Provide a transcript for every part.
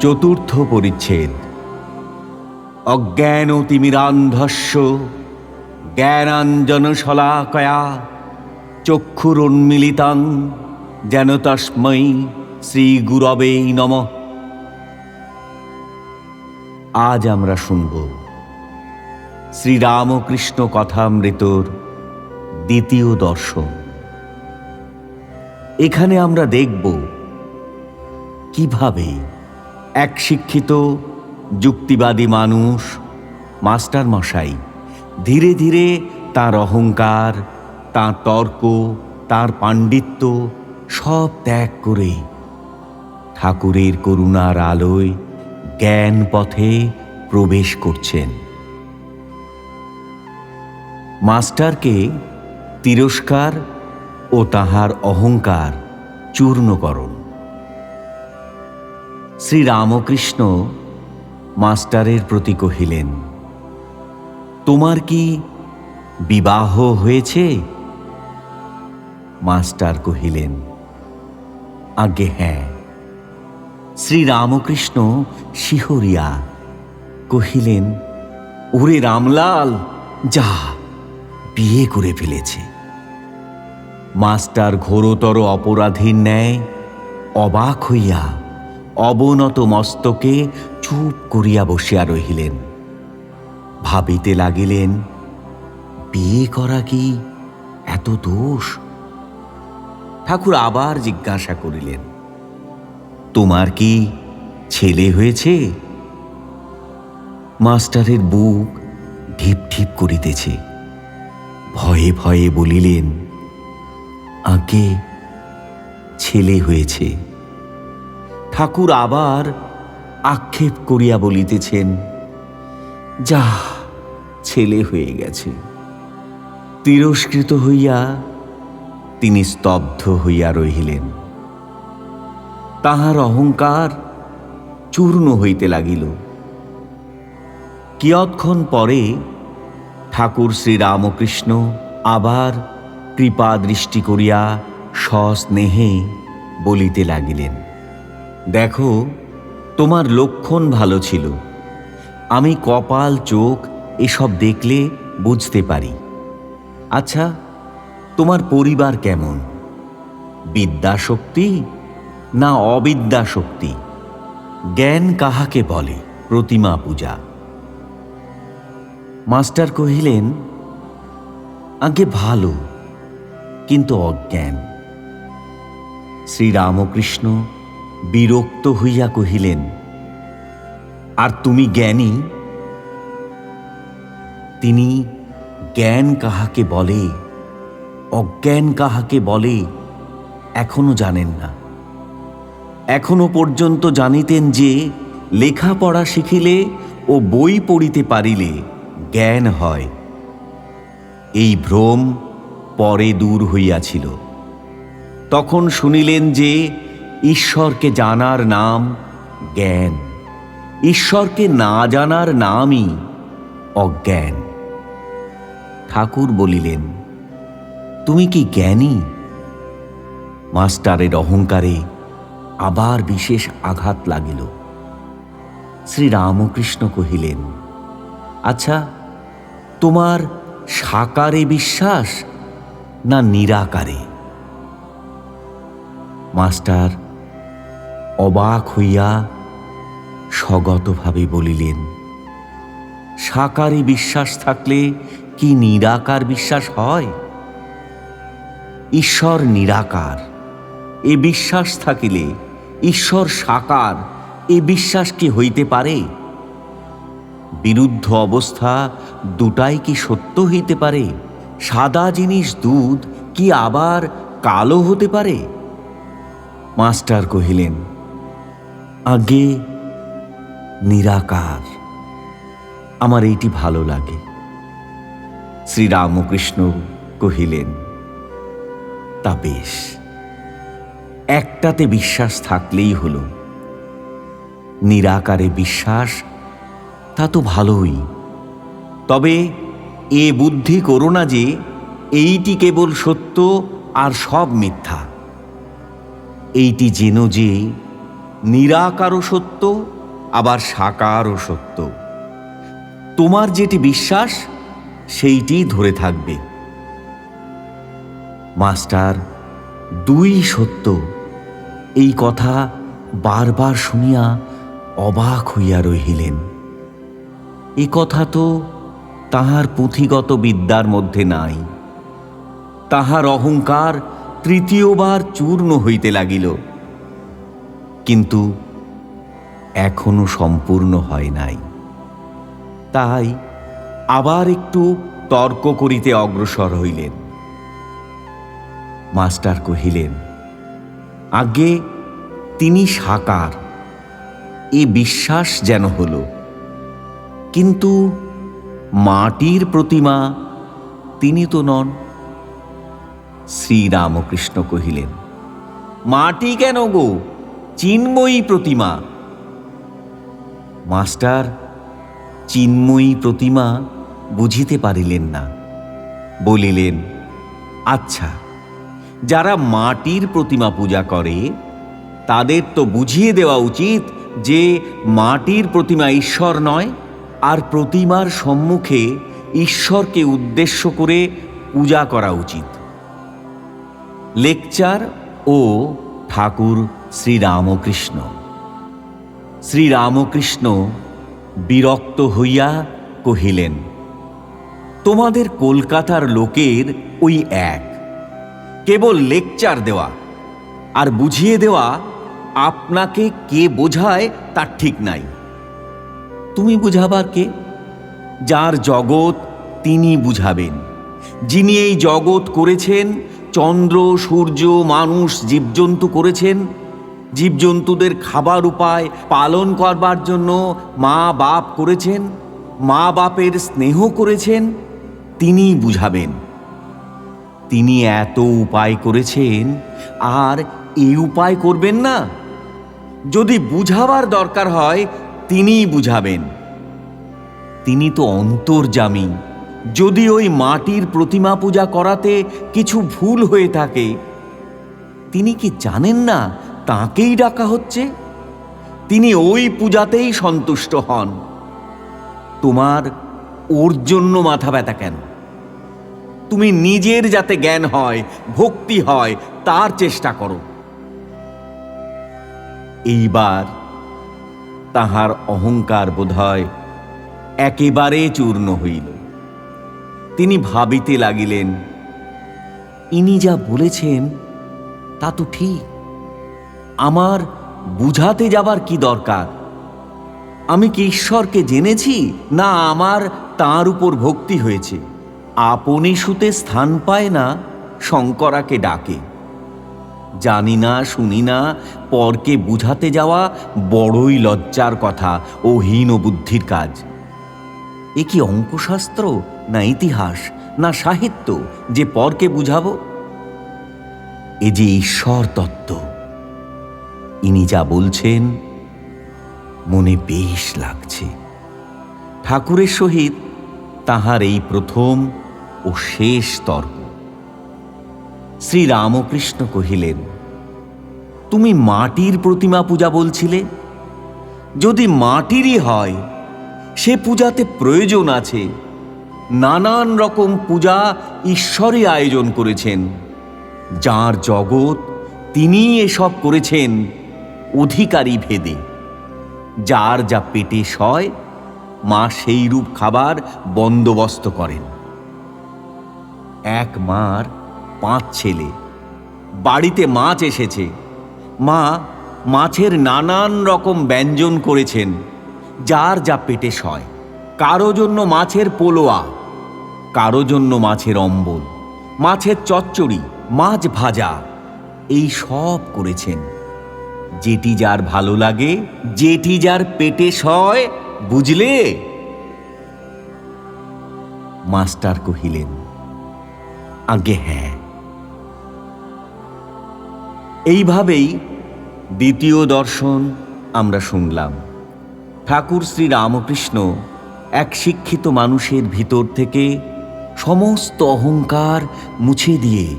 চতুর্থ পরিচ্ছেদ। অজ্ঞান তিমিরান্ধস্য জ্ঞানাঞ্জন শলাকয়া চক্ষুরুন্মিলিতাং যেন তস্মৈ শ্রী গুরবে নম। আজ আমরা শুনব শ্রীরামকৃষ্ণ কথামৃতর দ্বিতীয় দর্শন। এখানে আমরা দেখব কীভাবে এক শিক্ষিত, যুক্তিবাদী মানুষ মাস্টার মশাই ধীরে ধীরে তার অহংকার, তার তর্ক, তার পাণ্ডিত্য সব ত্যাগ করে ঠাকুরের করুণার আলোয় জ্ঞান পথে প্রবেশ করছেন। মাস্টারকে তিরস্কার ও তাহার অহংকার চূর্ণকরণ। শ্রীরামকৃষ্ণ মাস্টারের প্রতি কহিলেন, তোমার কি বিবাহ হয়েছে? মাস্টার কহিলেন আগে হ্যাঁ। শ্রীরামকৃষ্ণ শিহরিয়া কহিলেন, ওরে রামলাল, যা বিয়ে করে ফেলেছে। মাস্টার ঘোরতর অপরাধীর ন্যায় অবাক হইয়া অবনত মস্তকে চুপ করিয়া বসিয়া রহিলেন। ভাবিতে লাগিলেন, বিয়ে করা কি এত দোষ? ঠাকুর আবার জিজ্ঞাসা করিলেন, তোমার কি ছেলে হয়েছে? মাস্টারের বুক ঢিপ ঢিপ করিতেছে। ভয়ে ভয়ে বলিলেন, আগে ছেলে হয়েছে। ঠাকুর আবার আক্ষেপ করিয়া বলিতেছেন, যা, ছেলে হয়ে গেছে। তিরস্কৃত হইয়া তিনি স্তব্ধ হইয়া রহিলেন। তাহার অহংকার চূর্ণ হইতে লাগিল। কিয়ৎক্ষণ পরে ঠাকুর শ্রীরামকৃষ্ণ আবার কৃপা দৃষ্টি করিয়া সস্নেহে বলিতে লাগিলেন। দেখো, তোমার লক্ষণ ভালো ছিল। আমি কপাল, চোখ এসব দেখলে বুঝতে পারি। আচ্ছা তোমার পরিবার কেমন? বিদ্যাশক্তি না অবিদ্যাশক্তি? জ্ঞান কাহাকে বলে? প্রতিমা পূজা। মাস্টার কহিলেন আগে ভালো, কিন্তু অজ্ঞান। শ্রীরামকৃষ্ণ বিরক্ত হইয়া কহিলেন, আর তুমি জ্ঞানী? তিনি জ্ঞান কাহাকে বলে, অজ্ঞান কাহাকে বলে, এখনও জানেন না। এখনও পর্যন্ত জানিতেন যে লেখাপড়া শিখিলে ও বই পড়িতে পারিলে জ্ঞান হয়। এই ভ্রম পরে দূর হইয়াছিল। তখন শুনিলেন যে ঈশ্বরকে জানার নাম জ্ঞান। ঈশ্বরকে না জানার নামই অজ্ঞান। ঠাকুর বলিলেন, তুমি কি জ্ঞানী? মাস্টারের অহংকারে আবার বিশেষ আঘাত লাগিল। শ্রীরামকৃষ্ণ কহিলেন আচ্ছা তোমার সাকারে বিশ্বাস না নিরাকারে? মাস্টার অবাক হইয়া স্বগতভাবে বলিলেন, সাকারে বিশ্বাস থাকলে কি নিরাকার বিশ্বাস হয়? ঈশ্বর নিরাকার, এ বিশ্বাস থাকিলে ঈশ্বর সাকার, এ বিশ্বাস কি হইতে পারে? বিরুদ্ধ অবস্থা দুটাই কি সত্য হইতে পারে? সাদা জিনিস দুধ কি আবার কালো হতে পারে? মাস্টার কহিলেন আগে নিরাকার। আমার এইটি ভালো লাগে। শ্রীরামকৃষ্ণ কহিলেন, তা বেশ। একটাতে বিশ্বাস থাকলেই হলো। নিরাকারে বিশ্বাস, তা তো ভালোই। তবে এ বুদ্ধি করো না যে, এইটি কেবল সত্য আর সব মিথ্যা। এইটি যেন যে নিরাকারও সত্য, আবার সাকারও সত্য। তোমার যেটি বিশ্বাস, সেইটি ধরে থাকবে। মাস্টার, দুই সত্য। এই কথা বারবার শুনিয়া অবাক হইয়া রহিলেন। এ কথা তো তাহার পুঁথিগত বিদ্যার মধ্যে নাই। তাহার অহংকার তৃতীয়বার চূর্ণ হইতে লাগিল। কিন্তু এখনও সম্পূর্ণ হয় নাই। তাই আবার একটু তর্ক করিতে অগ্রসর হইলেন। মাস্টার কহিলেন আগে তিনি সাকার। এ বিশ্বাস যেন হল। কিন্তু মাটির প্রতিমা তিনি তো নন। শ্রীরামকৃষ্ণ কহিলেন, মাটি কেন গো? চিন্ময়ী প্রতিমা। মাস্টার, চিন্ময়ী প্রতিমা বুঝিতে পারিলেন না। বলিলেন আচ্ছা যারা মাটির প্রতিমা পূজা করে, তাদের তো বুঝিয়ে দেওয়া উচিত যে মাটির প্রতিমা ঈশ্বর নয়, আর প্রতিমার সম্মুখে ঈশ্বরকে উদ্দেশ্য করে পূজা করা উচিত। লেকচার ও ঠাকুর শ্রীরামকৃষ্ণ। শ্রীরামকৃষ্ণ বিরক্ত হইয়া কহিলেন, তোমাদের কলকাতার লোকের ওই এক। কেবল লেকচার দেওয়া আর বুঝিয়ে দেওয়া আপনাকে কে বোঝায় তার ঠিক নাই। তুমি বুঝাবার কে? যার জগৎ তিনি বুঝাবেন। যিনি এই জগৎ করেছেন চন্দ্র, সূর্য, মানুষ, জীবজন্তু করেছেন। জীবজন্তুদের খাবার উপায় পালন করবার জন্য মা বাপ করেছেন, মা বাপের স্নেহ করেছেন, তিনি বুঝাবেন। তিনি এত উপায় করেছেন, আর এই উপায় করবেন না। যদি বুঝাবার দরকার হয়, তিনিই বুঝাবেন। তিনি তো অন্তর্জামী যদি ওই মাটির প্রতিমা পূজা করাতে কিছু ভুল হয়ে থাকে, তিনি কি জানেন না তাকেই ডাকা হচ্ছে? তিনি ওই পূজাতেই সন্তুষ্ট হন। তোমার ওর জন্য মাথা ব্যথা কেন? তুমি নিজের যাতে জ্ঞান হয়, ভক্তি হয়, তার চেষ্টা করো। এইবার তাহার অহংকার বোধহয় একেবারে চূর্ণ হইল। তিনি ভাবিতে লাগিলেন, ইনি যা বলেছেন, তা তো ঠিক। আমার বুঝাতে যাবার কি দরকার? আমি কি ঈশ্বরকে জেনেছি, না আমার তার উপর ভক্তি হয়েছে? আপনি সুতে স্থান পায় না, শঙ্করাকে ডাকে। জানি না, শুনি না, পরকে বুঝাতে যাওয়া বড়ই লজ্জার কথা, ও হীন বুদ্ধির কাজ। এ কি অঙ্কশাস্ত্র? না ইতিহাস, না সাহিত্য যে পরকে বুঝাব? এ যে ঈশ্বর তত্ত্ব, ইনি যা বলছেন, মনে বেশ লাগছে। ঠাকুরের সহিত তাহার এই প্রথম ও শেষ তর্ক। শ্রীরামকৃষ্ণ কহিলেন, তুমি মাটির প্রতিমা পূজা বলছিলে? যদি মাটিরই হয়, সে পূজাতে প্রয়োজন আছে নানান রকম পূজা ঈশ্বরই আয়োজন করেছেন। যার জগৎ তিনি এসব করেছেন অধিকারী ভেদে। যার যা পেটে সয়, মা সেই রূপ খাবার বন্দোবস্ত করেন। এক মার পাঁচ ছেলে, বাড়িতে মাছ এসেছে। মা মাছের নানান রকম ব্যঞ্জন করেছেন, যার যা পেটে সয়, কারও জন্য মাছের পোলোয়া। কারও জন্য মাছের অম্বল, মাছের চচ্চড়ি, মাছ ভাজা, এই সব করেছেন। যেটি যার ভালো লাগে, যেটি যার পেটে সয়, বুঝলে? মাস্টার কহিলেন আগে হ্যাঁ। এইভাবেই দ্বিতীয় দর্শন আমরা শুনলাম। ঠাকুর শ্রী রামকৃষ্ণ এক শিক্ষিত মানুষের ভিতর থেকে সমস্ত অহংকার মুছে দিয়ে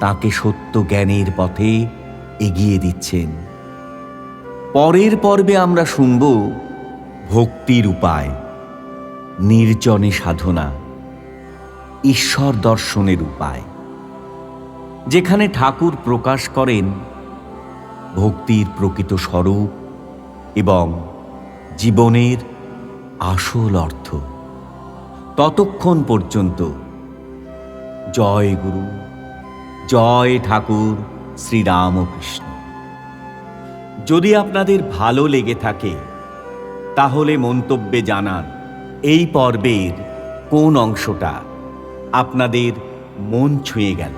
তাকে সত্য জ্ঞানের পথে এগিয়ে দিচ্ছেন। পরের পর্বে আমরা শুনব ভক্তির উপায়, নির্জনে সাধনা, ঈশ্বর দর্শনের উপায়। যেখানে ঠাকুর প্রকাশ করেন, ভক্তির প্রকৃত স্বরূপ এবং জীবনের আসল অর্থ। ততক্ষণ পর্যন্ত। জয় গুরু, জয় ঠাকুর, শ্রীরামকৃষ্ণ। যদি আপনাদের ভালো লেগে থাকে, তাহলে মন্তব্যে জানান এই পর্বের কোন অংশটা আপনাদের মন ছুঁয়ে গেল।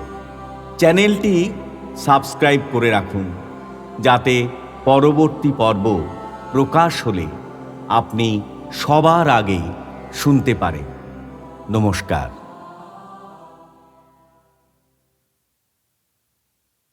চ্যানেলটি সাবস্ক্রাইব করে রাখুন, যাতে পরবর্তী পর্ব প্রকাশ হলে আপনি সবার আগে শুনতে পারেন। নমস্কার।